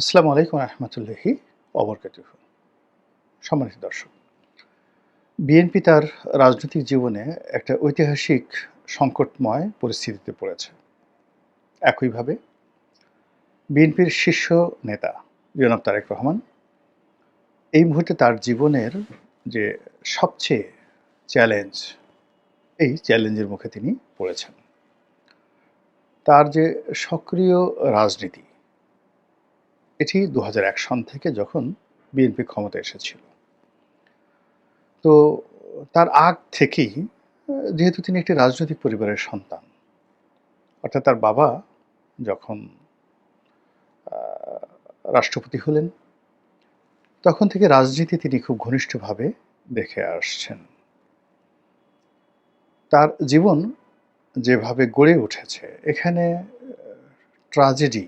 আসসালামু আলাইকুম রহমতুল্লাহি অবরকাত সম্মানিত দর্শক, বিএনপি তার রাজনৈতিক জীবনে একটা ঐতিহাসিক সংকটময় পরিস্থিতিতে পড়েছে। একইভাবে বিএনপির শীর্ষ নেতা জনাব তারেক রহমান এই মুহূর্তে তার জীবনের যে সবচেয়ে চ্যালেঞ্জ, এই চ্যালেঞ্জের মুখে তিনি পড়েছেন। তার যে সক্রিয় রাজনীতি এটি দু হাজার এক সন থেকে যখন বিএনপি ক্ষমতা এসেছিল। তো তার আগ থেকেই, যেহেতু তিনি একটি রাজনৈতিক পরিবারের সন্তান, অর্থাৎ তার বাবা যখন রাষ্ট্রপতি হলেন, তখন থেকে রাজনীতি তিনি খুব ঘনিষ্ঠভাবে দেখে আসছেন। তার জীবন যেভাবে গড়ে উঠেছে, এখানে ট্রাজেডি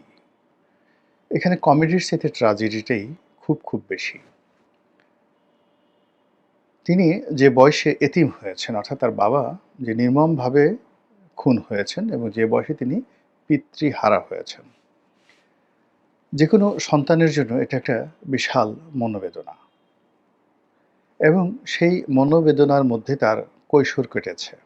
এখানে কমেডির সাথে ট্রাজেডিটাই খুব খুব বেশি। তিনি যে বয়সে এতিম হয়েছেন, অর্থাৎ তার বাবা যে নির্মমভাবে খুন হয়েছেন এবং যে বয়সে তিনি পিতৃহারা হয়েছেন, যে কোনো সন্তানের জন্য এটা একটা বিশাল মনোবেদনা। এবং সেই মনোবেদনার মধ্যে তার কৈশোর কেটেছে।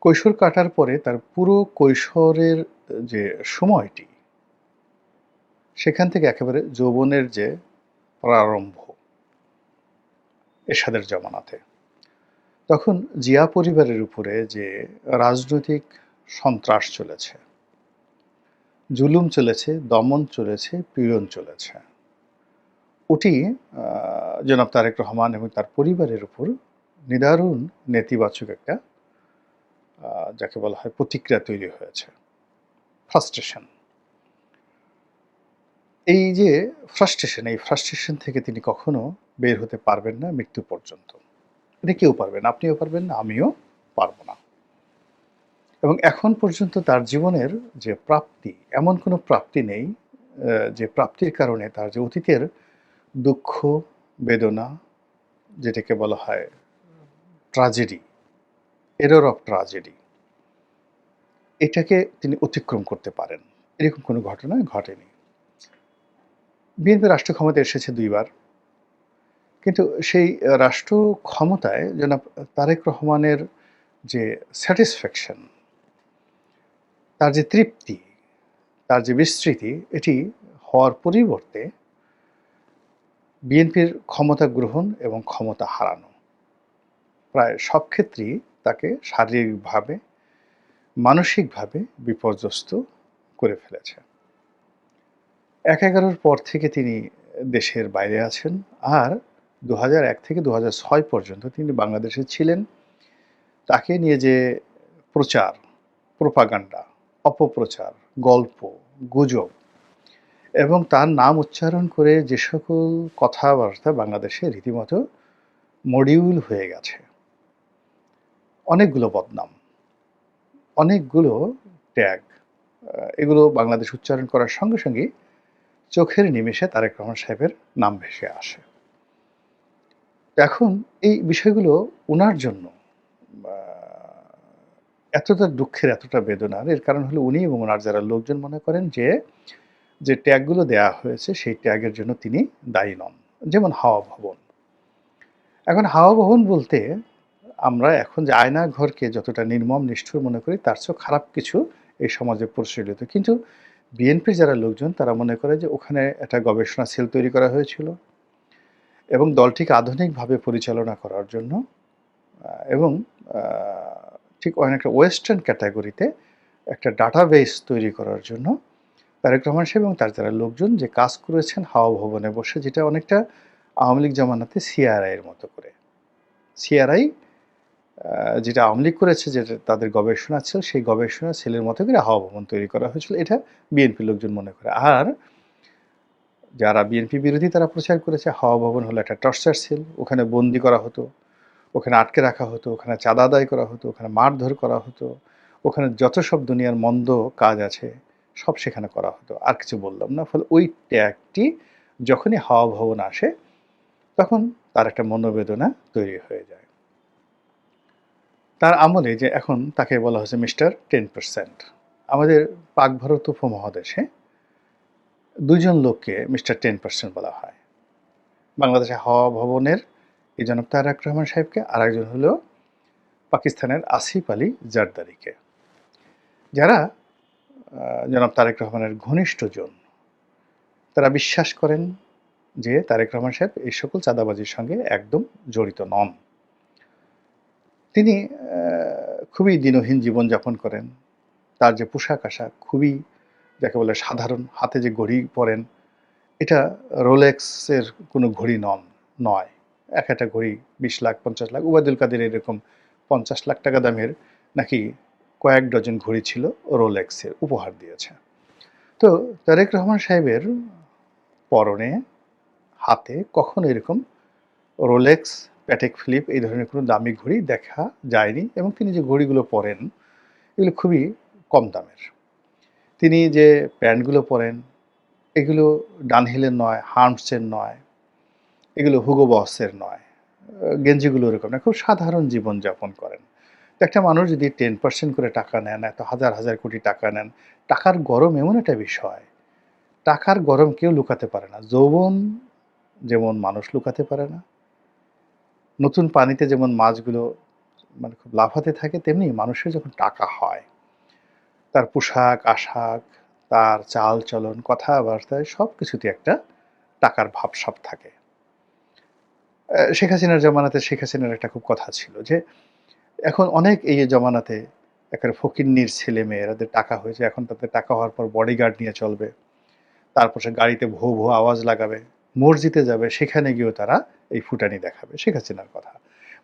কৈশোর কাটার পরে তার পুরো কৈশোরের যে সময়টি সেখান থেকে একেবারে যৌবনের যে প্রারম্ভ, এরশাদের জমানাতে। তখন জিয়া পরিবারের উপরে যে রাজনৈতিক সন্ত্রাস চলেছে, জুলুম চলেছে, দমন চলেছে, পীড়ন চলেছে, ওটি জনাব তারেক রহমান এবং তার পরিবারের উপর নিদারুণ নেতিবাচক একটা যাকে বলা হয় প্রতিক্রিয়া তৈরি হয়েছে। ফ্রাস্ট্রেশন। এই যে ফ্রাস্ট্রেশন এই ফ্রাস্ট্রেশন থেকে তিনি কখনো বের হতে পারবেন না মৃত্যু পর্যন্ত। এটা কেউ পারবেন আপনিও পারবেন না, আমিও পারব না। এবং এখন পর্যন্ত তার জীবনের যে প্রাপ্তি, এমন কোনো প্রাপ্তি নেই যে প্রাপ্তির কারণে তার যে অতীতের দুঃখ, বেদনা, যেটাকে বলা হয় ট্রাজেডি এরর অফ ট্রাজেডি এটাকে তিনি অতিক্রম করতে পারেন। এরকম কোনো ঘটনা ঘটেনি। বিএনপি রাষ্ট্র ক্ষমতায় এসেছে দুইবার। কিন্তু সেই রাষ্ট্র ক্ষমতায় যেন তারেক রহমানের যে স্যাটিসফ্যাকশন তার যে তৃপ্তি, তার যে বিস্তৃতি, এটি হওয়ার পরিবর্তে বিএনপির ক্ষমতা গ্রহণ এবং ক্ষমতা হারানো। প্রায় সব ক্ষেত্রেই তাকে শারীরিকভাবে, মানসিকভাবে বিপর্যস্ত করে ফেলেছে। এক এগারোর পর থেকে তিনি দেশের বাইরে আছেন আর দু এক থেকে দু পর্যন্ত তিনি বাংলাদেশে ছিলেন। তাকে নিয়ে যে প্রচার, প্রোপাগান্ডা, অপপ্রচার, গল্প, গুজব এবং তার নাম উচ্চারণ করে যে সকল কথাবার্তা বাংলাদেশে রীতিমতো মডিউল হয়ে গেছে। অনেকগুলো বদনাম, অনেকগুলো ট্যাগ এগুলো বাংলাদেশ উচ্চারণ করার সঙ্গে সঙ্গে চোখের নিমেষে তারেক রহমান সাহেবের নাম ভেসে আসে। এখন এই বিষয়গুলো ওনার জন্য এতটা দুঃখের, এতটা বেদনার, এর কারণ হলো উনি এবং ওনার যারা লোকজন মনে করেন যে যে ট্যাগগুলো দেয়া হয়েছে সেই ট্যাগের জন্য তিনি দায়ী নন। যেমন হাওয়া ভবন। এখন হাওয়া ভবন বলতে আমরা এখন যে আয়না ঘরকে যতটা নির্মম, নিষ্ঠুর মনে করি, তার চেয়েও খারাপ কিছু এই সমাজে প্রচলিত। কিন্তু বিএনপির যারা লোকজন, তারা মনে করে যে ওখানে একটা গবেষণা সেল তৈরি করা হয়েছিল এবং দলটিকে আধুনিকভাবে পরিচালনা করার জন্য এবং ঠিক অনেকটা ওয়েস্টার্ন ক্যাটাগরিতে একটা ডাটাবেস তৈরি করার জন্য তারেক রহমান সাহেব এবং তার যারা লোকজন যে কাজ করেছেন হাওয়া ভবনে বসে, যেটা অনেকটা আওয়ামী লীগ জামানাতে সিআরআইয়ের মতো করে। সিআরআই যেটা আওয়ামী লীগ করেছে, যেটা তাদের গবেষণা ছিল, সেই গবেষণা ছেলের মতো করে হাওয়া ভবন তৈরি করা হয়েছিল। এটা বিএনপি লোকজন মনে করে। আর যারা বিএনপি বিরোধী, তারা প্রচার করেছে, হাওয়া ভবন হলো একটা টর্চার সেল। ওখানে বন্দি করা হতো, ওখানে আটকে রাখা হতো, ওখানে চাঁদা আদায় করা হতো, ওখানে মারধর করা হতো, ওখানে যত সব দুনিয়ার মন্দ কাজ আছে, সব সেখানে করা হতো। আর কিছু বললাম না, ফলে ওই ট্যাগটি যখনই হাওয়া ভবন আসে, তখন তার একটা মনোবেদনা তৈরি হয়ে যায়। তার আমলে যে এখন তাকে বলা হয়েছে মিস্টার টেন পার্সেন্ট। আমাদের পাক ভারত উপমহাদেশে দুজন লোককে মিস্টার টেন পার্সেন্ট বলা হয়। বাংলাদেশে হাওয়া ভবনের এই জনক তারাক রহমান সাহেবকে আর একজন হলো পাকিস্তানের আসিফ আলী জারদারিকে। যারা জনাব তারেক রহমানের ঘনিষ্ঠজন তারা বিশ্বাস করেন যে তারেক রহমান সাহেব এই সকল চাঁদাবাজির সঙ্গে একদম জড়িত নন। তিনি খুবই দিনহীন জীবনযাপন করেন। তার যে পোশাক আশাক খুবই যাকে বলে সাধারণ, হাতে যে ঘড়ি পরেন, এটা রোলেক্সের কোনো ঘড়ি নন, নয়। এক একটা ঘড়ি বিশ লাখ, পঞ্চাশ লাখ, উবায়দুল কাদের এরকম পঞ্চাশ লাখ টাকা দামের নাকি কয়েক ডজন ঘড়ি ছিল রোলেক্সের উপহার দিয়েছে। তো তারেক রহমান সাহেবের পরনে, হাতে কখনো এরকম রোলেক্স প্যাটেক ফিলিপ এই ধরনের কোনো দামি ঘড়ি দেখা যায়নি এবং তিনি যে ঘড়িগুলো পরেন, এগুলো খুবই কম দামের। তিনি যে প্যান্টগুলো পরেন, এগুলো ডানহিলের নয়, হার্মসের নয়, এগুলো হুগো বসের নয় গেঞ্জিগুলো এরকম না, খুব সাধারণ জীবনযাপন করেন। একটা মানুষ যদি টেন পার্সেন্ট করে টাকা নেন, এত হাজার হাজার কোটি টাকা নেন, টাকার গরম এমন একটা বিষয়, টাকার গরম কেউ লুকাতে পারে না। যৌবন যেমন মানুষ লুকাতে পারে না নতুন পানিতে যেমন মাছগুলো মানে খুব লাফাতে থাকে, তেমনি মানুষের যখন টাকা হয়, তার পোশাক, আশাক, তার চাল চলন কথাবার্তায় সব কিছুতে একটা টাকার ভাবসাব থাকে। শেখ হাসিনার জমানাতে শেখ হাসিনার একটা খুব কথা ছিল যে, এখন অনেক এই জমানাতে একেবারে ফকিন্নির ছেলে মেয়েরাদের টাকা হয়েছে, এখন তাদের টাকা হওয়ার পর বডিগার্ড নিয়ে চলবে, তারপর সে গাড়িতে ভো ভো আওয়াজ লাগাবে মসজিদে যাবে, সেখানে গিয়েও তারা এই ফুটানি দেখাবে। শেখ হাসিনার কথা।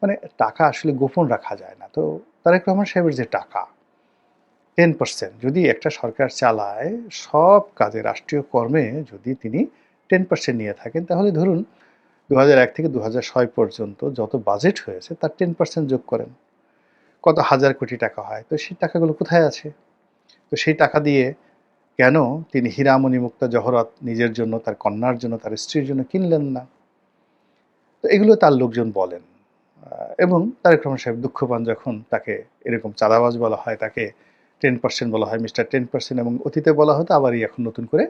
মানে টাকা আসলে গোপন রাখা যায় না। তো তারেক রহমান সাহেবের যে টাকা টেন পার্সেন্ট যদি একটা সরকার চালায়, সব কাজে, রাষ্ট্রীয় কর্মে যদি তিনি টেন পার্সেন্ট নিয়ে থাকেন, তাহলে ধরুন দু এক থেকে দু ছয় পর্যন্ত যত বাজেট হয়েছে, তার টেন পার্সেন্ট যোগ করেন। কত হাজার কোটি টাকা হয়, তো সেই টাকাগুলো কোথায় আছে? তো সেই টাকা দিয়ে কেন তিনি হীরামণি মুক্তা জহরত নিজের জন্য, তার কন্যার জন্য, তার স্ত্রীর জন্য কিনলেন না? তো এগুলো তার লোকজন বলেন। এবং তারেক রহমান সাহেব দুঃখ পান যখন তাকে এরকম চাঁদাবাজ বলা হয়, তাকে টেন পার্সেন্ট বলা হয়, মিস্টার টেন পার্সেন্ট এবং অতীতে বলা হতো, আবারই এখন নতুন করে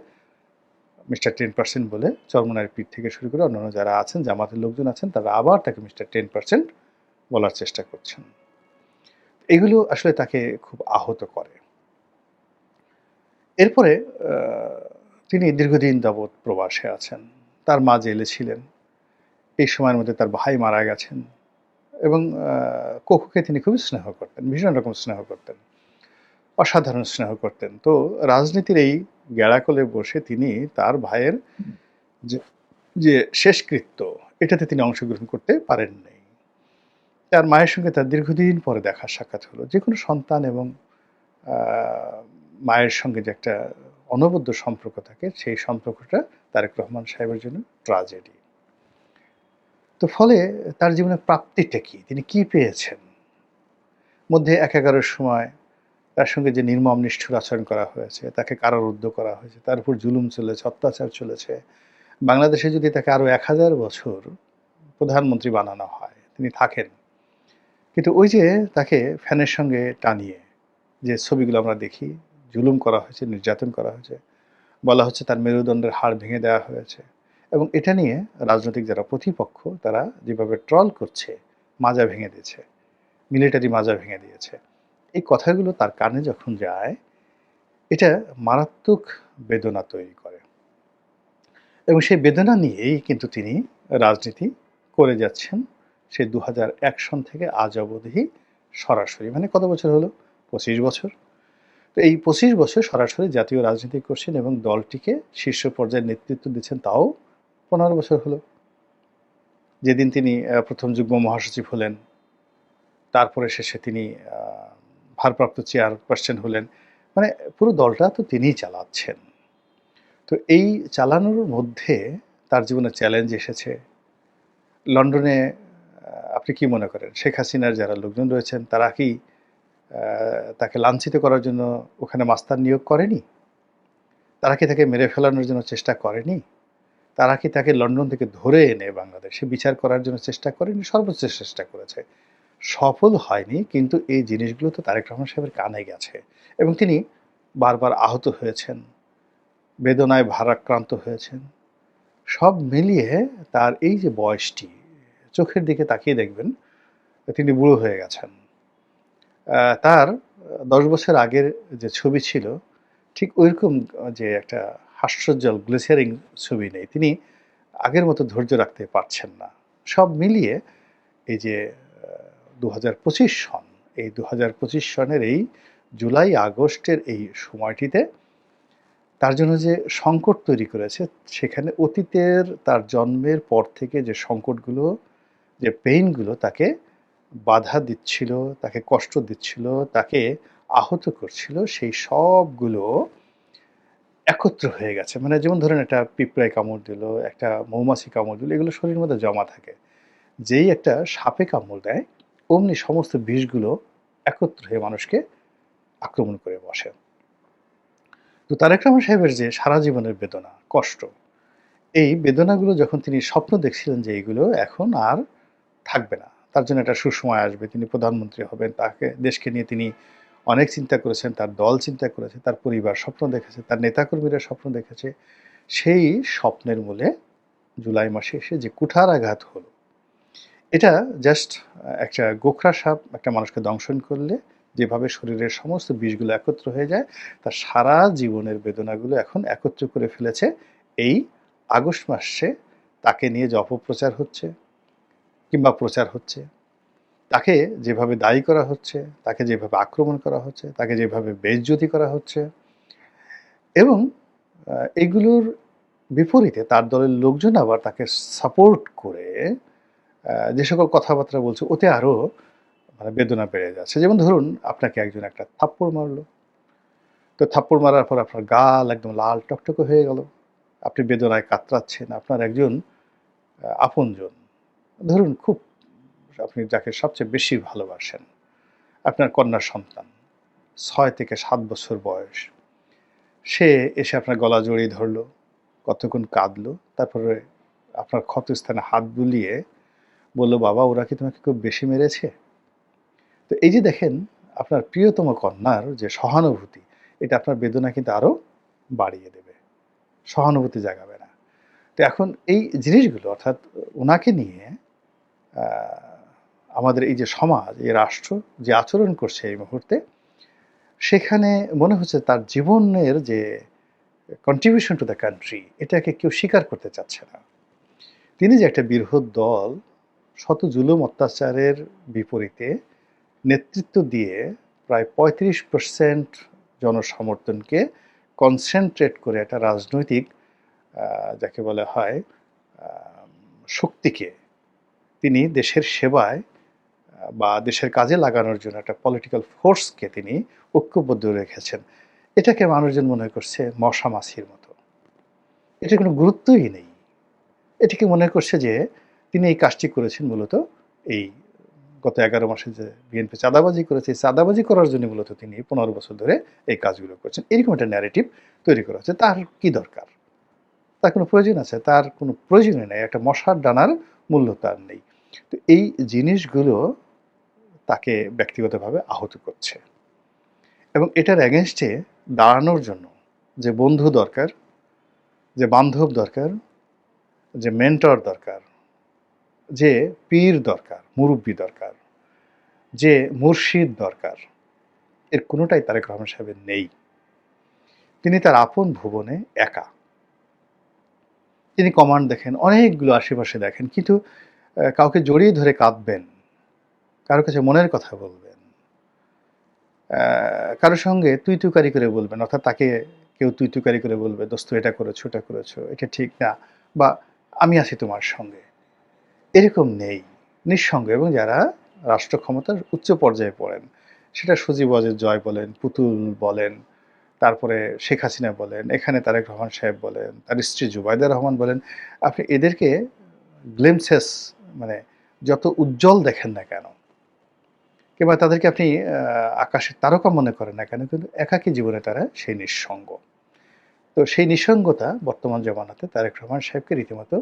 মিস্টার টেন পার্সেন্ট বলে চরমনার পিঠ থেকে শুরু করে অন্যান্য যারা আছেন, জামাতের লোকজন আছেন, তারা আবার তাকে মিস্টার টেন পার্সেন্ট বলার চেষ্টা করছেন। এগুলো আসলে তাকে খুব আহত করে। এরপরে তিনি দীর্ঘদিন যাবৎ প্রবাসে আছেন। তার মা জেলে ছিলেন। এই সময়ের মধ্যে তার ভাই মারা গেছেন এবং কোকুকে তিনি খুবই স্নেহ করতেন, ভীষণ রকম স্নেহ করতেন, অসাধারণ স্নেহ করতেন। তো রাজনীতির এই গেড়াকলে বসে তিনি তার ভাইয়ের যে শেষকৃত্য, এটাতে তিনি অংশগ্রহণ করতে পারেননি। তার মায়ের সঙ্গে তার দীর্ঘদিন পরে দেখা সাক্ষাৎ হলো। যে কোনো সন্তান এবং মায়ের সঙ্গে যে একটা অনবদ্য সম্পর্ক থাকে, সেই সম্পর্কটা তারেক রহমান সাহেবের জন্য ট্রাজেডি তো ফলে তার জীবনের প্রাপ্তিটা কি? তিনি কি পেয়েছেন? মধ্যে এক এগারোর সময় তার সঙ্গে যে নির্মম নিষ্ঠুর আচরণ করা হয়েছে, তাকে কারারুদ্ধ করা হয়েছে, তার উপর জুলুম চলেছে, অত্যাচার চলেছে। বাংলাদেশে যদি তাকে আরও এক হাজার বছর প্রধানমন্ত্রী বানানো হয়, তিনি থাকেন। কিন্তু ওই যে তাকে ফ্যানের সঙ্গে টানিয়ে যে ছবিগুলো আমরা দেখি জুলুম করা হয়েছে, নির্যাতন করা হয়েছে। বলা হচ্ছে তার মেরুদণ্ডের হাড় ভেঙে দেওয়া হয়েছে। এবং এটা নিয়ে রাজনৈতিক যারা প্রতিপক্ষ, তারা যেভাবে ট্রল করছে, মাজা ভেঙে দিয়েছে, মিলিটারি মাজা ভেঙে দিয়েছে, এই কথাগুলো তার কানে যখন যায়, এটা মারাত্মক বেদনা তৈরি করে। এবং সেই বেদনা নিয়েই কিন্তু তিনি রাজনীতি করে যাচ্ছেন সে দু হাজার এক সন থেকে আজ অবধি সরাসরি। মানে কত বছর হলো? পঁচিশ বছর? তো এই পঁচিশ বছর সরাসরি জাতীয় রাজনীতি করছেন এবং দলটিকে শীর্ষ পর্যায়ে নেতৃত্ব দিচ্ছেন, তাও পনেরো বছর হলো। যেদিন তিনি প্রথম যুগ্ম মহাসচিব হলেন, তারপরে শেষে তিনি ভারপ্রাপ্ত চেয়ারপারসন হলেন। মানে পুরো দলটা তো তিনিই চালাচ্ছেন। তো এই চালানোর মধ্যে তার জীবনে চ্যালেঞ্জ এসেছে। লন্ডনে আপনি কি মনে করেন? শেখ হাসিনার যারা লোকজন রয়েছেন, তারা কি তাকে লাঞ্ছিত করার জন্য ওখানে মাস্তার নিয়োগ করেনি? তারা কি তাকে মেরে ফেলানোর জন্য চেষ্টা করেনি? তারা কি তাকে লন্ডন থেকে ধরে এনে বাংলাদেশে বিচার করার জন্য চেষ্টা করেনি? সর্বোচ্চ চেষ্টা করেছে। সফল হয়নি, কিন্তু এই জিনিসগুলো তো তারেক রহমান সাহেবের কানে গেছে। এবং তিনি বারবার আহত হয়েছেন, বেদনায় ভারাক্রান্ত হয়েছেন। সব মিলিয়ে তার এই যে বয়সটি, চোখের দিকে তাকিয়ে দেখবেন, তিনি বুড়ো হয়ে গেছেন। তার দশ বছর আগের যে ছবি ছিল, ঠিক ওইরকম যে একটা হাস্যজ্জ্বল গ্লিসারিং ছবি নেই। তিনি আগের মতো ধৈর্য রাখতে পারছেন না। সব মিলিয়ে এই যে দু হাজার পঁচিশ সন, এই দু হাজার পঁচিশ সনের এই জুলাই আগস্টের এই সময়টিতে তার জন্য যে সংকট তৈরি করেছে, সেখানে অতীতের তার জন্মের পর থেকে যে সংকটগুলো, যে পেইনগুলো তাকে বাধা দিচ্ছিল, তাকে কষ্ট দিচ্ছিল, তাকে আহত করছিল, সেই সবগুলো একত্র হয়ে গেছে। মানে যেমন ধরেন একটা পিঁপড়ায় কামড় দিল, একটা মৌমাছি কামড় দিল, এগুলো শরীরের মধ্যে জমা থাকে। যেই একটা সাপে কামড় দেয়, অমনি সমস্ত বিষগুলো একত্র হয়ে মানুষকে আক্রমণ করে বসে। তো তারেক রহমান সাহেবের যে সারা জীবনের বেদনা, কষ্ট, এই বেদনাগুলো যখন তিনি স্বপ্ন দেখছিলেন যে এইগুলো এখন আর থাকবে না তার জন্য একটা সুসময় আসবে। তিনি প্রধানমন্ত্রী হবেন। তাকে, দেশকে নিয়ে তিনি অনেক চিন্তা করেছেন, তার দল চিন্তা করেছে, তার পরিবার স্বপ্ন দেখেছে, তার নেতাকর্মীরা স্বপ্ন দেখেছে। সেই স্বপ্নের মূলে জুলাই মাসে এসে যে কুঠার আঘাত হলো, এটা জাস্ট একটা গোখরা সাপ, একটা মানুষকে দংশন করলে যেভাবে শরীরের সমস্ত বিষগুলো একত্র হয়ে যায়, তার সারা জীবনের বেদনাগুলো এখন একত্র করে ফেলেছে। এই আগস্ট মাসে তাকে নিয়ে যে অপপ্রচার হচ্ছে কিংবা প্রচার হচ্ছে। তাকে যেভাবে দায়ী করা হচ্ছে, তাকে যেভাবে আক্রমণ করা হচ্ছে, তাকে যেভাবে বেজ্জতি করা হচ্ছে এবং এগুলোর বিপরীতে তার দলের লোকজন আবার তাকে সাপোর্ট করে যে সকল কথাবার্তা বলছে, ওতে আরও মানে বেদনা বেড়ে যাচ্ছে। যেমন ধরুন, আপনাকে একজন একটা থাপ্পড় মারলো। তো থাপ্পড় মারার পর আপনার গাল একদম লাল টকটকে হয়ে গেল। আপনি বেদনায় কাতরাচ্ছেন। আপনার একজন আপনজন। ধরুন, খুব আপনি যাকে সবচেয়ে বেশি ভালোবাসেন, আপনার কন্যা সন্তান, ছয় থেকে সাত বছর বয়স, সে এসে আপনার গলা জড়িয়ে ধরলো কতক্ষণ কাঁদলো, তারপরে আপনার ক্ষতস্থানে হাত বুলিয়ে বলল, বাবা, ওরা কি তোমাকে খুব বেশি মেরেছে? তো এই যে দেখেন, আপনার প্রিয়তম কন্যার যে সহানুভূতি, এটা আপনার বেদনা কিন্তু আরও বাড়িয়ে দেবে, সহানুভূতি জাগাবে না। তো এখন এই জিনিসগুলো, অর্থাৎ ওনাকে নিয়ে আমাদের এই যে সমাজ, এই রাষ্ট্র যে আচরণ করছে এই মুহূর্তে, সেখানে মনে হচ্ছে তার জীবনের যে কন্ট্রিবিউশন টু দ্য কান্ট্রি এটাকে কেউ স্বীকার করতে চাচ্ছে না। তিনি যে একটা বৃহৎ দল, শত জুলুম অত্যাচারের বিপরীতে নেতৃত্ব দিয়ে প্রায় পঁয়ত্রিশ পার্সেন্ট জনসমর্থনকে কনসেন্ট্রেট করে একটা রাজনৈতিক যাকে বলা হয় শক্তিকে তিনি দেশের সেবায়, বা দেশের কাজে লাগানোর জন্য একটা পলিটিক্যাল ফোর্সকে তিনি ঐক্যবদ্ধ রেখেছেন। এটাকে মানুষজন মনে করছে মশা মাছির মতো। এটা কোনো গুরুত্বই নেই। এটাকে মনে করছে যে তিনি এই কাজটি করেছেন মূলত এই গত এগারো মাসে যে বিএনপি চাঁদাবাজি করেছে, এই চাঁদাবাজি করার জন্য মূলত তিনি পনেরো বছর ধরে এই কাজগুলো করছেন। এরকম একটা ন্যারেটিভ তৈরি করা হচ্ছে। তার কি দরকার? তার কোনো প্রয়োজন আছে? তার কোনো প্রয়োজনই নেই। একটা মশার ডানার মূল্য তার নেই। তো এই জিনিসগুলো তাকে ব্যক্তিগতভাবে আহত করছে। এবং এটার অ্যাগেনস্টে দাঁড়ানোর জন্য যে বন্ধু দরকার, যে বান্ধব দরকার, যে মেন্টর দরকার, যে পীর দরকার, মুরব্বী দরকার, যে মুর্শিদ দরকার, এর কোনোটাই তারেক রহমান সাহেবের নেই। তিনি তার আপন ভুবনে একা। তিনি কমান্ড দেখেন, অনেকগুলো আশেপাশে দেখেন, কিন্তু কাউকে জড়িয়ে ধরে কাঁদবেন, কারও কাছে মনের কথা বলবেন কারোর সঙ্গে তুই তুকারি করে বলবেন, অর্থাৎ তাকে কেউ তুই তুকারি করে বলবে, দোস্ত, এটা করেছ এটা করেছ, এটা ঠিক না, বা, আমি আছি তোমার সঙ্গে, এরকম নেই, নিঃসঙ্গ। এবং যারা রাষ্ট্র ক্ষমতার উচ্চ পর্যায়ে পড়েন, সেটা সজীব ওয়াজেদ জয় বলেন, পুতুল বলেন, তারপরে শেখ হাসিনা বলেন, এখানে তারেক রহমান সাহেব বলেন, তার স্ত্রী জুবাইদা রহমান বলেন, আপনি এদেরকে গ্লেমসেস মানে যত উজ্জ্বল দেখেন না কেন? কিংবা তাদেরকে আপনি আকাশের তারকা মনে করেন না কেন? কিন্তু একাকী জীবনে তারা সেই নিঃসঙ্গ। তো সেই নিঃসঙ্গতা বর্তমান জমানাতে তারেক রহমান সাহেবকে রীতিমতো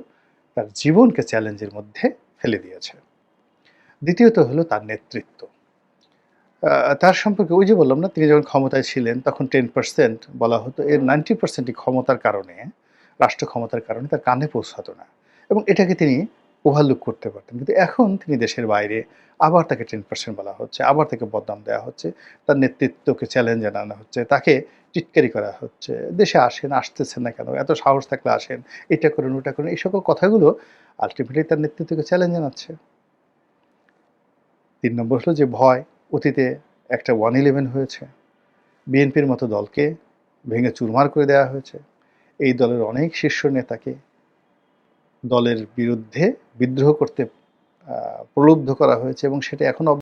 তার জীবনকে চ্যালেঞ্জের মধ্যে ফেলে দিয়েছে। দ্বিতীয়ত হলো তার নেতৃত্ব। তার সম্পর্কে ওই যে বললাম না, তিনি যখন ক্ষমতায় ছিলেন, তখন টেন পার্সেন্ট বলা হতো, এর নাইনটি পার্সেন্টই ক্ষমতার কারণে, রাষ্ট্র ক্ষমতার কারণে তার কানে পৌঁছাতো না। এবং এটাকে তিনি ওভারলুক করতে পারতেন। কিন্তু এখন তিনি দেশের বাইরে আবার তাকে টেন পার্সেন্ট বলা হচ্ছে, আবার তাকে বদনাম দেওয়া হচ্ছে, তার নেতৃত্বকে চ্যালেঞ্জ জানানো হচ্ছে, তাকে টিটকারি করা হচ্ছে, দেশে আসেন, আসতেছেন না কেন, এত সাহস থাকলে আসেন, এটা করুন, ওটা করুন, এই সকল কথাগুলো আলটিমেটলি তার নেতৃত্বকে চ্যালেঞ্জ জানাচ্ছে তিন নম্বর হলো যে ভয়, অতীতে একটা ওয়ান ইলেভেন হয়েছে বিএনপির মতো দলকে ভেঙে চুরমার করে দেওয়া হয়েছে, এই দলের অনেক শীর্ষ নেতাকে দলের বিরুদ্ধে বিদ্রোহ করতে প্রলুব্ধ করা হয়েছে এবং সেটা এখনও